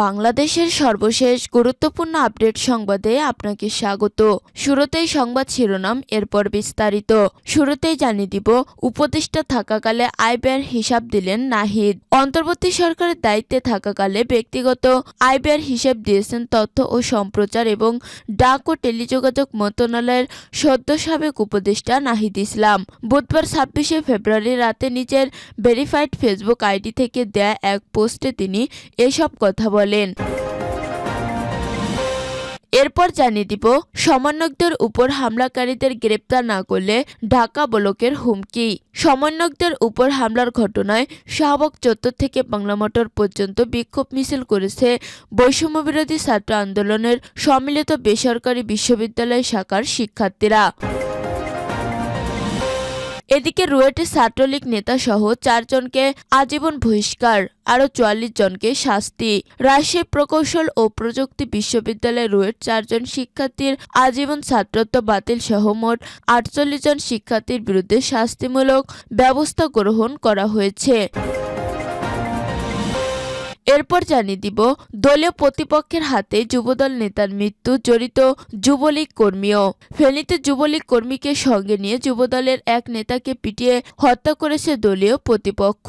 বাংলাদেশের সর্বশেষ গুরুত্বপূর্ণ আপডেট সংবাদে আপনাকে স্বাগত। শুরুতেই সংবাদ শিরোনাম, এরপর বিস্তারিত। শুরুতেই জানিয়ে দিব, উপদেষ্টা থাকাকালে আয় ব্যয়ের হিসাব দিলেন নাহিদ। অন্তর্বর্তী সরকারের দায়িত্বে থাকাকালে ব্যক্তিগত আয় ব্যয়ের হিসাব দিয়েছেন তথ্য ও সম্প্রচার এবং ডাক ও টেলিযোগাযোগ মন্ত্রণালয়ের সদ্য সাবেক উপদেষ্টা নাহিদ ইসলাম। বুধবার ছাব্বিশে ফেব্রুয়ারি রাতে নিজের ভেরিফাইড ফেসবুক আইডি থেকে দেয়া এক পোস্টে তিনি এসব কথা এরপর জানিয়ে দিব, সমন্বয়কদের উপর হামলাকারীদের গ্রেপ্তার না করলে ঢাকা ব্লকের হুমকি। সমন্বয়কদের উপর হামলার ঘটনায় শাহবাগ চত্বর থেকে বাংলা মোটর পর্যন্ত বিক্ষোভ মিছিল করেছে বৈষম্যবিরোধী ছাত্র আন্দোলনের সম্মিলিত বেসরকারি বিশ্ববিদ্যালয় শাখার শিক্ষার্থীরা। এদিকে রুয়েটে ছাত্রলীগ নেতা সহ চারজনকে আজীবন বহিষ্কার আরও চুয়াল্লিশ জনকে শাস্তি। রাজশাহী প্রকৌশল ও প্রযুক্তি বিশ্ববিদ্যালয়ে রুয়েট চারজন শিক্ষার্থীর আজীবন ছাত্রত্ব বাতিল সহ মোট আটচল্লিশ জন শিক্ষার্থীর বিরুদ্ধে শাস্তিমূলক ব্যবস্থা গ্রহণ করা হয়েছে। এরপর জানিয়ে দিব, দলীয় প্রতিপক্ষের হাতে যুবদল নেতার মৃত্যু, জড়িত যুবলীগ কর্মীও। ফেনীতে যুবলীগ কর্মীকে সঙ্গে নিয়ে যুবদলের এক নেতাকে পিটিয়ে হত্যা করেছে দলীয় প্রতিপক্ষ।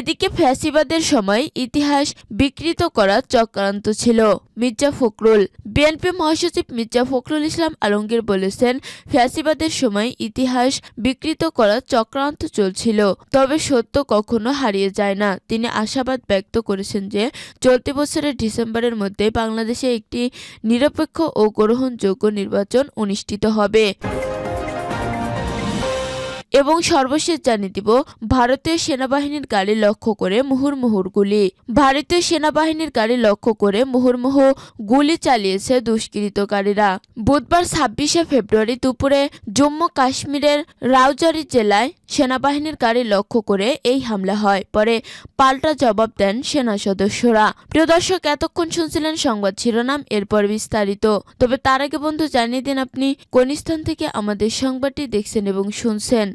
এদিকে ফ্যাসিবাদের সময় ইতিহাস বিকৃত করার চক্রান্ত ছিল। মির্জা ফখরুল, বিএনপি মহাসচিব মির্জা ফখরুল ইসলাম আলমগীর বলেছেন, ফ্যাসিবাদের সময় ইতিহাস বিকৃত করার চক্রান্ত চলছিল, তবে সত্য কখনো হারিয়ে যায় না। তিনি আশাবাদ ব্যক্ত করেছেন যে, চলতি বছরের ডিসেম্বরের মধ্যে বাংলাদেশে একটি নিরপেক্ষ ও গ্রহণযোগ্য নির্বাচন অনুষ্ঠিত হবে। এবং সর্বশেষ জানিয়ে দিব, ভারতীয় সেনাবাহিনীর গাড়ি লক্ষ্য করে মুহুর্মুহুর গুলি। ভারতীয় সেনাবাহিনীর গাড়ি লক্ষ্য করে মুহুর্মুহু গুলি চালিয়েছে দুষ্কৃতকারীরা। বুধবার ছাব্বিশে ফেব্রুয়ারি দুপুরে জম্মু কাশ্মীরের রাউজারি জেলায় সেনাবাহিনীর গাড়ি লক্ষ্য করে এই হামলা হয়। পরে পাল্টা জবাব দেন সেনা সদস্যরা। প্রিয় দর্শক, এতক্ষণ শুনছিলেন সংবাদ শিরোনাম, এরপর বিস্তারিত। তবে তার আগে বন্ধু জানিয়ে দিন আপনি, কোন স্থান থেকে আমাদের সংবাদটি দেখছেন এবং শুনছেন?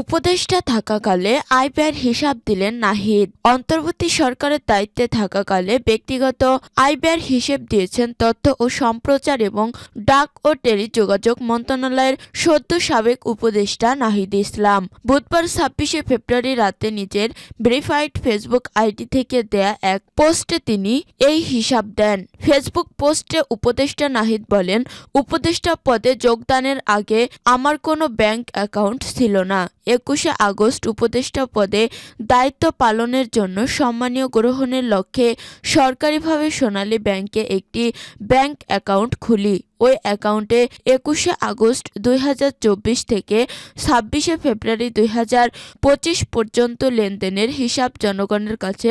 উপদেষ্টা থাকাকালে আয় ব্যয়ের হিসাব দিলেন নাহিদ। অন্তর্বর্তী সরকারের দায়িত্বে থাকাকালে ব্যক্তিগত আয় ব্যয়ের হিসেব দিয়েছেন তথ্য ও সম্প্রচার এবং ডাক ও টেলিযোগাযোগ মন্ত্রণালয়ের সদ্য সাবেক উপদেষ্টা নাহিদ ইসলাম। বুধবার ছাব্বিশে ফেব্রুয়ারি রাতে নিজের ভেরিফাইড ফেসবুক আইডি থেকে দেয়া এক পোস্টে তিনি এই হিসাব দেন। ফেসবুক পোস্টে উপদেষ্টা নাহিদ বলেন, উপদেষ্টা পদে যোগদানের আগে আমার কোনো ব্যাংক অ্যাকাউন্ট ছিল না। একুশে আগস্ট উপদেষ্টা পদে দায়িত্ব পালনের জন্য সম্মানীয় গ্রহণের লক্ষ্যে সরকারিভাবে সোনালী ব্যাংকে একটি ব্যাংক অ্যাকাউন্ট খুলি। ওই অ্যাকাউন্টে একুশে আগস্ট দুই হাজার চব্বিশ থেকে ছাব্বিশে ফেব্রুয়ারি দুই হাজার পঁচিশ পর্যন্ত লেনদেনের হিসাব জনগণের কাছে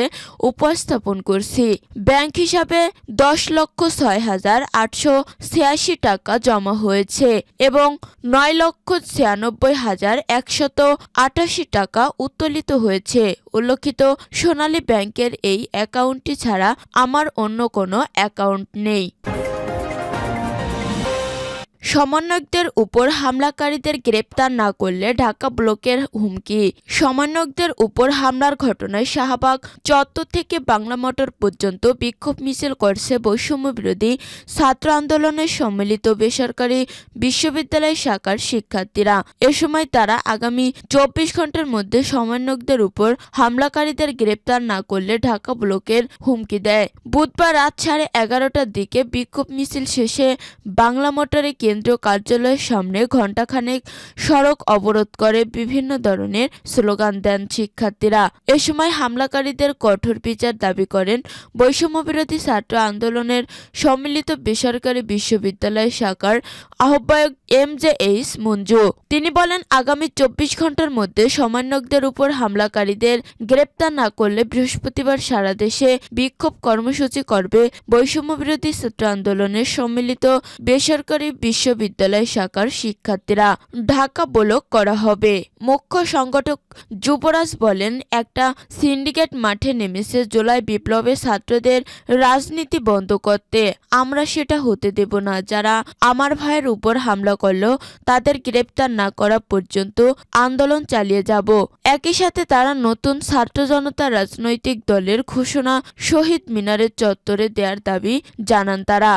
উপস্থাপন করছি। ব্যাংক হিসাবে দশ লক্ষ ছয় হাজার আটশো ছিয়াশি টাকা জমা হয়েছে এবং নয় লক্ষ ছিয়ানব্বই হাজার একশত আটাশি টাকা উত্তোলিত হয়েছে। উল্লেখিত, সোনালী ব্যাংকের এই অ্যাকাউন্টটি ছাড়া আমার অন্য কোনো অ্যাকাউন্ট নেই। সমন্বয়কদের উপর হামলাকারীদের গ্রেপ্তার না করলে ঢাকা ব্লকের হুমকি। সমন্বয়কদের উপর হামলার ঘটনায় শাহবাগ চত্বর থেকে বাংলা মোটর পর্যন্ত বিক্ষোভ মিছিল করছে বৈষম্য বিরোধী ছাত্র আন্দোলনের সম্মিলিত বেসরকারি বিশ্ববিদ্যালয় শাখার শিক্ষার্থীরা। এ সময় তারা আগামী চব্বিশ ঘণ্টার মধ্যে সমন্বয়কদের উপর হামলাকারীদের গ্রেপ্তার না করলে ঢাকা ব্লকের হুমকি দেয়। বুধবার রাত সাড়ে এগারোটার দিকে বিক্ষোভ মিছিল শেষে বাংলা মোটরে কেন্দ্র কেন্দ্রীয় কার্যালয়ের সামনে ঘণ্টাখানেক সড়ক অবরোধ করে বিভিন্ন ধরনের স্লোগান দেন শিক্ষার্থীরা। এ সময় হামলাকারীদের কঠোর বিচার দাবি করেন বৈষম্যবিরোধী ছাত্র আন্দোলনের সম্মিলিত বেসরকারি বিশ্ববিদ্যালয় শাখার আহ্বায়ক এম জে এইচ মঞ্জু। তিনি বলেন, আগামী চব্বিশ ঘণ্টার মধ্যে সমন্বয়কদের উপর হামলাকারীদের গ্রেপ্তার না করলে বৃহস্পতিবার সারা দেশে বিক্ষোভ কর্মসূচি করবে বৈষম্যবিরোধী ছাত্র আন্দোলনের সম্মিলিত বেসরকারি বিশ্ববিদ্যালয় শাখার শিক্ষার্থীরা ঢাকা ব্লক করা হবে। মুখ্য সংগঠক যুবরাজ বলেন, একটা সিন্ডিকেট মাঠে নেমেছে জুলাই বিপ্লবে ছাত্রদের রাজনীতি বন্ধ করতে। আমরা সেটা হতে দেব না। যারা আমার ভাইয়ের উপর হামলা করল, তাদের গ্রেপ্তার না করা পর্যন্ত আন্দোলন চালিয়ে যাব। একই সাথে তারা নতুন ছাত্র জনতা রাজনৈতিক দলের ঘোষণা শহীদ মিনারের চত্বরে দেওয়ার দাবি জানান তারা।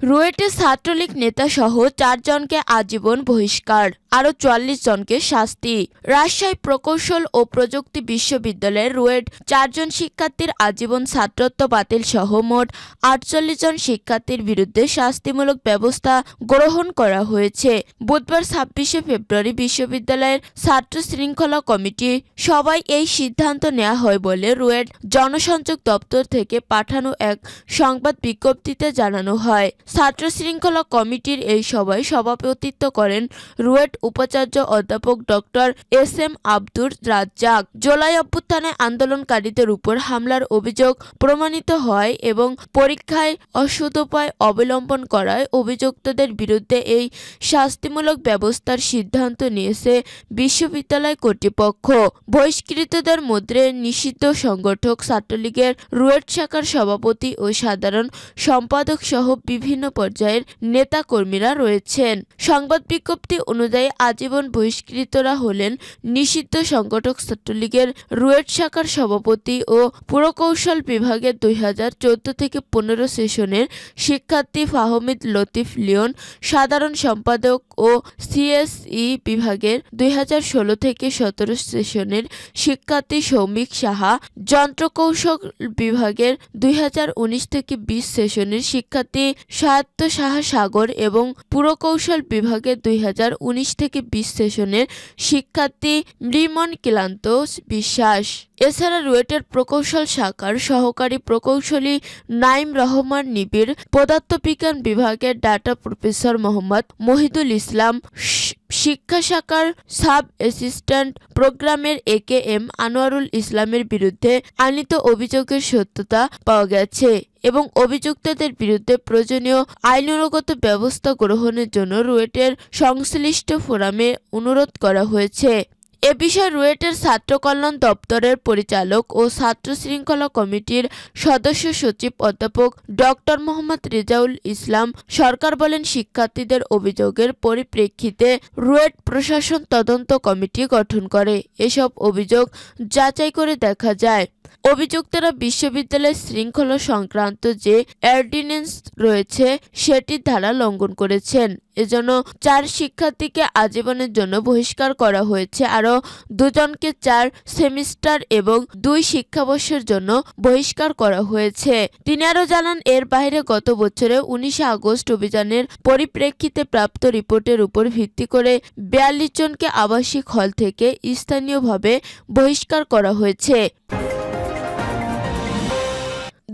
রুয়েটে ছাত্রলীগ নেতা সহ চারজনকে আজীবন বহিষ্কার, আরও চুয়াল্লিশ জনকে শাস্তি। রাজশাহী প্রকৌশল ও প্রযুক্তি বিশ্ববিদ্যালয়ের রুয়েট চারজন শিক্ষার্থীর আজীবন ছাত্রত্ব বাতিল সহ মোট আটচল্লিশ জন শিক্ষার্থীর বিরুদ্ধে শাস্তিমূলক ব্যবস্থা গ্রহণ করা হয়েছে। বুধবার ছাব্বিশে ফেব্রুয়ারি বিশ্ববিদ্যালয়ের ছাত্র শৃঙ্খলা কমিটি সবাই এই সিদ্ধান্ত নেওয়া হয় বলে রুয়েট জনসংযোগ দপ্তর থেকে পাঠানো এক সংবাদ বিজ্ঞপ্তিতে জানানো হয়। ছাত্র শৃঙ্খলা কমিটির এই সভায় সভাপতিত্ব করেন রুয়েট উপাচার্য অধ্যাপক doctor S M Abdur Razzaq. জোলাই অভ্যুত্থানে আন্দোলনকারীদের উপর হামলার অভিযোগ প্রমাণিত হয় এবং পরীক্ষায় অসদুপায় অবলম্বন করায় অভিযুক্তদের বিরুদ্ধে এই শাস্তিমূলক ব্যবস্থার সিদ্ধান্ত নিয়েছে বিশ্ববিদ্যালয় কর্তৃপক্ষ। বহিষ্কৃতদের মধ্যে নিষিদ্ধ সংগঠক ছাত্রলীগের রুয়েট শাখার সভাপতি ও সাধারণ সম্পাদক সহ বিভিন্ন পর্যায়ের নেতাকর্মীরা রয়েছেন। সংবাদ বিজ্ঞপ্তি অনুযায়ী আজীবন বহিষ্কৃতরা হলেন নিষিদ্ধ সংগঠক ছাত্রলীগের রুয়েট শাখার সভাপতি ও পুরকৌশল বিভাগের দুই হাজার চোদ্দ থেকে পনেরো সেশনের শিক্ষার্থী ফাহমিদ লতিফ লিওন, সাধারণ সম্পাদক ও সিএসই বিভাগের দুই হাজার ষোলো থেকে সতেরো সেশনের শিক্ষার্থী সৌমিক সাহা, যন্ত্রকৌশল বিভাগের দুই হাজার উনিশ থেকে বিশ সেশনের শিক্ষার্থী সাহাত্য সাহা সাগর এবং পুরকৌশল বিভাগে দুই হাজার উনিশ থেকে বিশ সেশনের শিক্ষার্থী মৃমন ক্লান্ত বিশ্বাস। এছাড়া রুয়েটের প্রকৌশল শাখার সহকারী প্রকৌশলী নাইম রহমান নিবিড় পদার্থবিজ্ঞান বিভাগের ডাটা প্রফেসর মোহাম্মদ মহিদুল ইসলাম শিক্ষা শাখার সাব অ্যাসিস্ট্যান্ট প্রোগ্রামের এ কে এম আনোয়ারুল ইসলামের বিরুদ্ধে আনিত অভিযোগের সত্যতা পাওয়া গেছে এবং অভিযুক্তদের বিরুদ্ধে প্রয়োজনীয় আইনগত ব্যবস্থা গ্রহণের জন্য রুয়েটের সংশ্লিষ্ট ফোরামে অনুরোধ করা হয়েছে। এ বিষয়ে রুয়েটের ছাত্র কল্যাণ দপ্তরের পরিচালক ও ছাত্র শৃঙ্খলা কমিটির সদস্য সচিব অধ্যাপক ডক্টর মোহাম্মদ রেজাউল ইসলাম সরকার বলেন শিক্ষার্থীদের অভিযোগের পরিপ্রেক্ষিতে রুয়েট প্রশাসন তদন্ত কমিটি গঠন করে। এসব অভিযোগ যাচাই করে দেখা যায়। অভিযুক্তরা বিশ্ববিদ্যালয়ের শৃঙ্খলা সংক্রান্ত যে অর্ডিন্যান্স রয়েছে সেটির ধারা লঙ্ঘন করেছেন। এজন্য চার শিক্ষার্থীকে আজীবনের জন্য বহিষ্কার করা হয়েছে। আরও দুজনকে চার সেমিস্টার এবং দুই শিক্ষাবর্ষের জন্য বহিষ্কার করা হয়েছে। তিনি আরও জানান, এর বাইরে গত বছরে উনিশে আগস্ট অভিযানের পরিপ্রেক্ষিতে প্রাপ্ত রিপোর্টের উপর ভিত্তি করে বিয়াল্লিশ জনকে আবাসিক হল থেকে স্থানীয়ভাবে বহিষ্কার করা হয়েছে।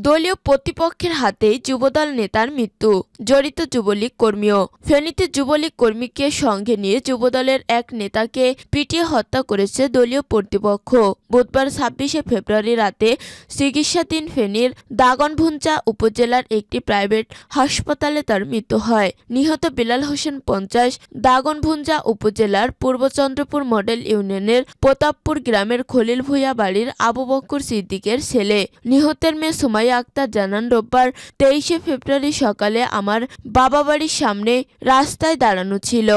দলীয় প্রতিপক্ষের হাতেই যুবদল নেতার মৃত্যু। জড়িত যুবলীগ কর্মীও। ফেনীতে যুবলীগ কর্মীকে সঙ্গে নিয়ে যুবদলের এক নেতাকে পিটিয়ে হত্যা করেছে দলীয় কর্তৃপক্ষ বুধবার ছাব্বিশে ফেব্রুয়ারি রাতে চিকিৎসাধীন ফেনীর দাগনভুঞ্চা উপজেলার একটি প্রাইভেট হাসপাতালে তার মৃত্যু হয়। নিহত বিলাল হোসেন পঞ্চাশ, দাগনভুঞ্জা উপজেলার পূর্বচন্দ্রপুর মডেল ইউনিয়নের প্রতাপপুর গ্রামের খলিল ভূঁইয়া বাড়ির আবু বক্কর সিদ্দিকের ছেলে। নিহতের মেয়ে সুমাইয়া আক্তার জানান, রোববার তেইশে ফেব্রুয়ারি সকালে আমার বাবা বাড়ির সামনে রাস্তায় দাঁড়ানো ছিল।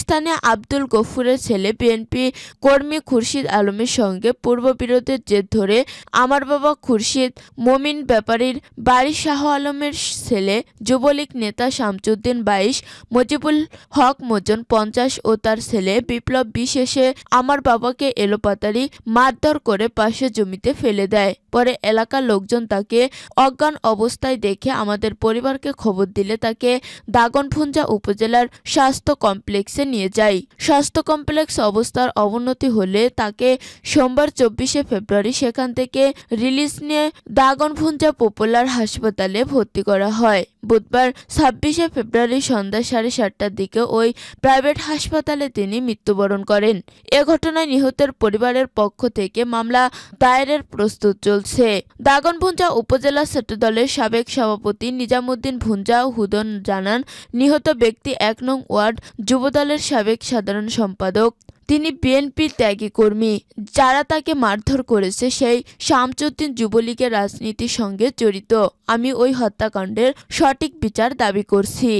স্থানীয় আব্দুল গফুরের ছেলে বিএনপি কর্মী খুরশিদ আলমের সঙ্গে পূর্ববিরোধের জের ধরে আমার বাবা খুরশিদ, মমিন ব্যাপারীর বাড়ি শাহ আলমের ছেলে যুবলীগ নেতা শামসুদ্দিন বাইশ, মজিবুল হক মজন পঞ্চাশ ও তার ছেলে বিপ্লব বিশেষে আমার বাবাকে এলোপাতারি মারধর করে পাশে জমিতে ফেলে দেয়। পরে এলাকার লোকজন তাকে অজ্ঞান অবস্থায় দেখে আমাদের পরিবারকে খবর দিলে তাকে দাগনভুঞ্জা উপজেলার স্বাস্থ্য কমপ্লেক্সে নিয়ে যাই স্বাস্থ্য কমপ্লেক্স অবস্থার অবনতি হলে তাকে সোমবার চব্বিশে ফেব্রুয়ারি সেখান থেকে রিলিজ নিয়ে দাগনভুঞ্জা পপুলার হাসপাতালে ভর্তি করা হয়। বুধবার ছাব্বিশে ফেব্রুয়ারি সন্ধ্যা সাড়ে সাতটার দিকে ওই প্রাইভেট হাসপাতালে তিনি মৃত্যুবরণ করেন। এ ঘটনায় নিহতের পরিবারের পক্ষ থেকে মামলা দায়েরের প্রস্তুত চলছে। দাগনভুঞ্জা উপজেলা ছাত্রদলের সাবেক সভাপতি নিজামুদ্দিন ভুঞ্জা হুদন জানান, নিহত ব্যক্তি এক নং ওয়ার্ড যুবদলের সাবেক সাধারণ সম্পাদক। তিনি বিএনপির ত্যাগী কর্মী। যারা তাকে মারধর করেছে সেই শামচুদ্দিন যুবলীগের রাজনীতির সঙ্গে জড়িত। আমি ওই হত্যাকাণ্ডের সঠিক বিচার দাবি করছি।